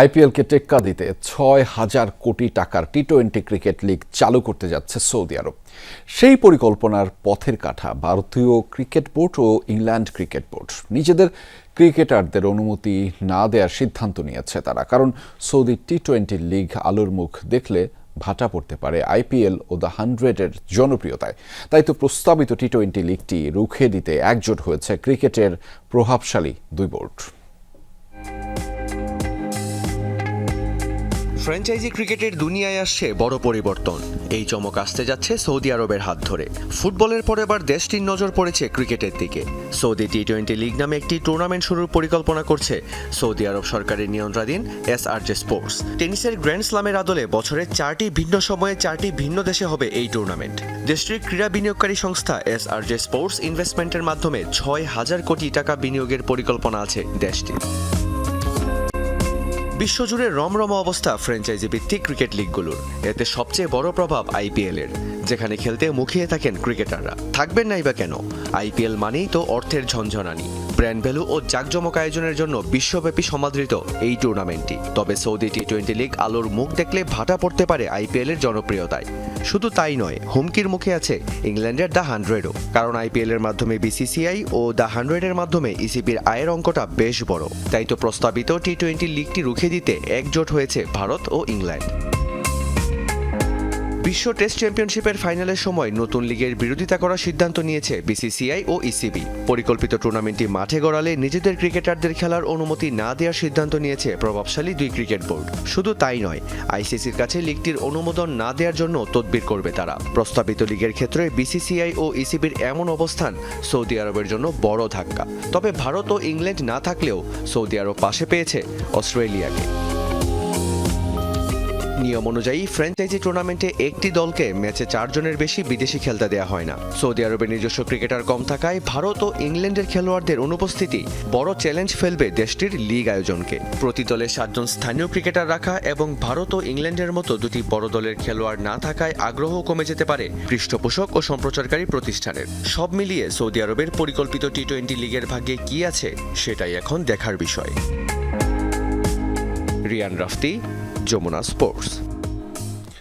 আইপিএলকে টেক্কা দিতে ছয় হাজার কোটি টাকার টি টোয়েন্টি ক্রিকেট লিগ চালু করতে যাচ্ছে সৌদি আরব। সেই পরিকল্পনার পথের কাঠা ভারতীয় ক্রিকেট বোর্ড ও ইংল্যান্ড ক্রিকেট বোর্ড। নিজেদের ক্রিকেটারদের অনুমতি না দেওয়ার সিদ্ধান্ত নিয়েছে তারা, কারণ সৌদি টি টোয়েন্টি লিগ আলোর মুখ দেখলে ভাটা পড়তে পারে আইপিএল ও দ্য হান্ড্রেডের জনপ্রিয়তায়। তাই তো প্রস্তাবিত টি টোয়েন্টি লিগটি রুখে দিতে একজোট হয়েছে ক্রিকেটের প্রভাবশালী দুই বোর্ড। ফ্র্যাঞ্চাইজি ক্রিকেটের দুনিয়ায় আসছে বড় পরিবর্তন। এই চমক আসতে যাচ্ছে সৌদি আরবের হাত ধরে। ফুটবলের পর এবার দেশটির নজর পড়েছে ক্রিকেটের দিকে। সৌদি টি টোয়েন্টি লিগ নামে একটি টুর্নামেন্ট শুরুর পরিকল্পনা করছে সৌদি আরব সরকারের নিয়ন্ত্রণাধীন এস আর জে স্পোর্টস। টেনিসের গ্র্যান্ড স্লামের আদলে বছরে চারটি ভিন্ন সময়ে চারটি ভিন্ন দেশে হবে এই টুর্নামেন্ট। দেশটির ক্রীড়া বিনিয়োগকারী সংস্থা এস আর জে স্পোর্টস ইনভেস্টমেন্টের মাধ্যমে ছয় হাজার কোটি টাকা বিনিয়োগের পরিকল্পনা আছে দেশটির। বিশ্বজুড়ে রমরম অবস্থা ফ্র্যাঞ্চাইজি ভিত্তিক ক্রিকেট লিগগুলোর। এতে সবচেয়ে বড় প্রভাব আইপিএল এর যেখানে খেলতে মুখিয়ে থাকেন ক্রিকেটাররা। থাকবেন নাই বা কেন? আইপিএল মানেই তো অর্থের ঝনঝনানি। ব্র্যান্ড ভ্যালু ও জাঁকজমক আয়োজনের জন্য বিশ্বব্যাপী সমাদৃত এই টুর্নামেন্টটি। তবে সৌদি টি টোয়েন্টি লিগ আলোর মুখ দেখলে ভাটা পড়তে পারে আইপিএল এর জনপ্রিয়তায়। শুধু তাই নয়, হুমকির মুখে আছে ইংল্যান্ডের দ্য হান্ড্রেডও। কারণ আইপিএল এর মাধ্যমে বিসিসিআই ও দ্য হান্ড্রেডের মাধ্যমে ইসিবির আয়ের অঙ্কটা বেশ বড়। তাই তো প্রস্তাবিত টি টোয়েন্টি লিগটি রুখে দিতে একজোট হয়েছে ভারত ও ইংল্যান্ড। বিশ্ব টেস্ট চ্যাম্পিয়নশিপের ফাইনালের সময় নতুন লিগের বিরোধিতা করার সিদ্ধান্ত নিয়েছে বিসিসিআই ও ইসিবি। পরিকল্পিত টুর্নামেন্টটি মাঠে গড়ালে নিজেদের ক্রিকেটারদের খেলার অনুমতি না দেওয়ার সিদ্ধান্ত নিয়েছে প্রভাবশালী দুই ক্রিকেট বোর্ড। শুধু তাই নয়, আইসিসির কাছে লিগটির অনুমোদন না দেওয়ার জন্য তদবির করবে তারা। প্রস্তাবিত লিগের ক্ষেত্রে বিসিসিআই ও ইসিবির এমন অবস্থান সৌদি আরবের জন্য বড় ধাক্কা। তবে ভারত ও ইংল্যান্ড না থাকলেও সৌদি আরব পাশে পেয়েছে অস্ট্রেলিয়াকে। নিয়ম অনুযায়ী ফ্র্যাঞ্চাইজি টুর্নামেন্টে একটি দলকে ম্যাচে চারজনের বেশি বিদেশি খেলতে দেওয়া হয় না। সৌদি আরবের নিজস্ব ক্রিকেটার কম থাকায় ভারত ও ইংল্যান্ডের খেলোয়াড়দের অনুপস্থিতি বড় চ্যালেঞ্জ ফেলবে দেশটির লিগ আয়োজনকে। প্রতি দলে সাতজন স্থানীয় ক্রিকেটার রাখা এবং ভারত ও ইংল্যান্ডের মতো দুটি বড় দলের খেলোয়াড় না থাকায় আগ্রহ কমে যেতে পারে পৃষ্ঠপোষক ও সম্প্রচারকারী প্রতিষ্ঠানের। সব মিলিয়ে সৌদি আরবের পরিকল্পিত টি টোয়েন্টি লিগের ভাগ্যে কি আছে, সেটাই এখন দেখার বিষয়। রিয়ান রাফতি যমুনা স্পোর্টস